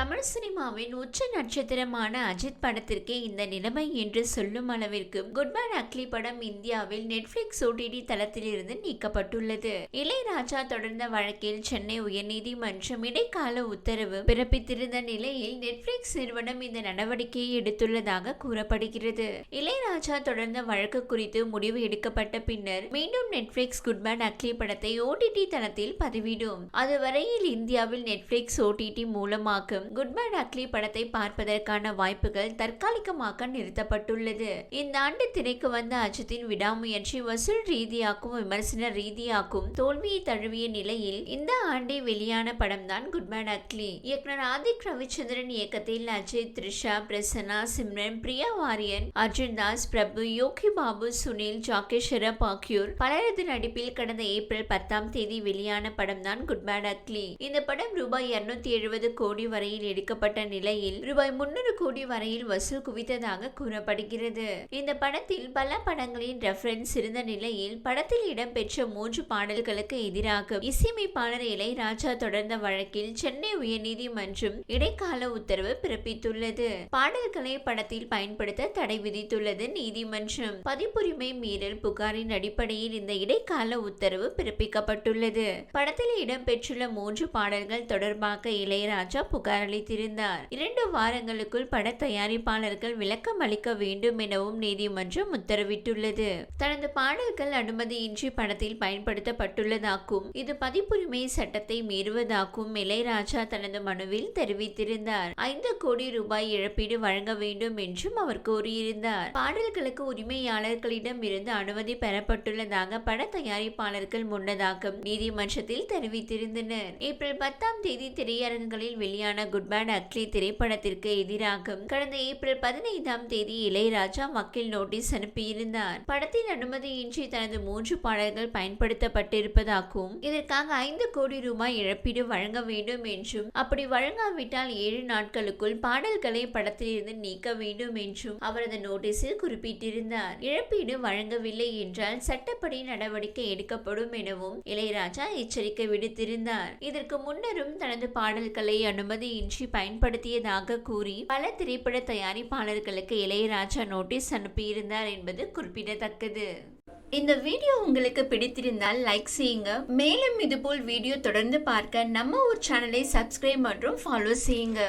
தமிழ் சினிமாவின் உச்ச நட்சத்திரமான அஜித் படத்திற்கே இந்த நிலைமை என்று சொல்லும் அளவிற்கு குட்மேன் அக்லி படம் இந்தியாவில் நெட்ஃபிளிக்ஸ் ஓடிடி தளத்திலிருந்து நீக்கப்பட்டுள்ளது. இளையராஜா தொடர்ந்த வழக்கில் சென்னை உயர்நீதிமன்றம் இடைக்கால உத்தரவு பிறப்பித்திருந்த நிலையில் நெட்ஃபிளிக்ஸ் நிறுவனம் இந்த நடவடிக்கையை எடுத்துள்ளதாக கூறப்படுகிறது. இளையராஜா தொடர்ந்த வழக்கு குறித்து முடிவு எடுக்கப்பட்ட பின்னர் மீண்டும் நெட்ஃபிளிக்ஸ் குட்மேன் அக்லி படத்தை ஓடிடி தளத்தில் பதிவிடும். அதுவரையில் இந்தியாவில் நெட்ஃபிளிக்ஸ் ஓடிடி மூலமாக்கும் குட் பேட் அக்லி படத்தை பார்ப்பதற்கான வாய்ப்புகள் தற்காலிகமாக நிறுத்தப்பட்டுள்ளது. இந்த ஆண்டு திரைக்கு வந்த அஜித்தின் விடாமுயற்சி வசூல் ரீதியாக்கும் விமர்சன ரீதியாக்கும் தோல்வியை தழுவிய நிலையில் இந்த ஆண்டே வெளியான படம்தான் குட் பேட் அக்லி இயக்குனர் ஆதிக் ரவிச்சந்திரன் இயக்கத்தில் அஜித் த்ரிஷா பிரசன்னா சிம்ரன் பிரியா வாரியன் அர்ஜுன் தாஸ் பிரபு யோகி பாபு சுனில் ஜாக்கே ஷெரப் ஆகியோர் பலரது நடிப்பில் கடந்த ஏப்ரல் பத்தாம் தேதி வெளியான படம்தான் குட் பேட் அக்லி இந்த படம் ரூபாய் இருநூத்தி எழுபது கோடி வரை வரையில் எடுக்கப்பட்ட நிலையில் ரூபாய் முன்னூறு கோடி வரையில் வசூல் குவித்ததாக கூறப்படுகிறது. இந்த படத்தில் பல படங்களின் ரெஃபரன்ஸ் இருந்த நிலையில் படத்தில் இடம்பெற்ற மூன்று பாடல்களுக்கு எதிராக இசையமைப்பாளர் இளையராஜா தொடர்ந்த வழக்கில் சென்னை உயர்நீதிமன்றம் இடைக்கால உத்தரவு பிறப்பித்துள்ளது. பாடல்களை படத்தில் பயன்படுத்த தடை விதித்துள்ளது நீதிமன்றம். பதிப்புரிமை மீறல் புகாரின் அடிப்படையில் இந்த இடைக்கால உத்தரவு பிறப்பிக்கப்பட்டுள்ளது. படத்தில் இடம்பெற்றுள்ள மூன்று பாடல்கள் தொடர்பாக இளையராஜா புகார் தரளித்திருந்தார் இரண்டு வாரங்களுக்குள் பட தயாரிப்பாளர்கள் விளக்கம் அளிக்க வேண்டும் எனவும் நீதிமன்றம் உத்தரவிட்டுள்ளது. தனது பாடல்கள் அனுமதியின்றி படத்தில் பயன்படுத்தப்பட்டுள்ளதாகவும் இது பதிப்புரிமை சட்டத்தை மீறுவதாகவும் இளையராஜா தனது மனுவில் தெரிவித்திருந்தார். ஐந்து கோடி ரூபாய் இழப்பீடு வழங்க வேண்டும் என்றும் அவர் கூறியிருந்தார். பாடல்களுக்கு உரிமையாளர்களிடம் இருந்து அனுமதி பெறப்பட்டுள்ளதாக பட தயாரிப்பாளர்கள் முன்னதாக நீதிமன்றத்தில் தெரிவித்திருந்தனர். ஏப்ரல் பத்தாம் தேதி திரையரங்குகளில் வெளியான குட் அக்லி திரைப்படத்திற்கு எதிராக கடந்த ஏப்ரல் பதினைந்தாம் தேதி இளையராஜா வக்கீல் நோட்டீஸ் அனுப்பியிருந்தார். படத்தில் அனுமதியின்றி தனது மூன்று பாடல்கள் பயன்படுத்தப்பட்டிருப்பதாகவும் இதற்காக ஐந்து கோடி ரூபாய் இழப்பீடு வழங்க வேண்டும் என்றும் அப்படி வழங்காவிட்டால் ஏழு நாட்களுக்குள் பாடல்களை படத்திலிருந்து நீக்க வேண்டும் என்றும் அவரது நோட்டீஸில் குறிப்பிட்டிருந்தார். இழப்பீடு வழங்கவில்லை என்றால் சட்டப்படி நடவடிக்கை எடுக்கப்படும் எனவும் இளையராஜா எச்சரிக்கை விடுத்திருந்தார். இதற்கு முன்னரும் தனது பாடல்களை அனுமதி இன்றி பயன்படுத்தியதாக கூறி பல திரைப்பட தயாரிப்பாளர்களுக்கு இளையராஜா நோட்டீஸ் அனுப்பியிருந்தார் என்பது குறிப்பிடத்தக்கது. இந்த வீடியோ உங்களுக்கு பிடித்திருந்தால் லைக் செய்யுங்க. மேலும் இதுபோல் வீடியோ தொடர்ந்து பார்க்க நம்ம ஒரு சேனலை சப்ஸ்கிரைப் மற்றும் ஃபாலோ செய்யுங்க.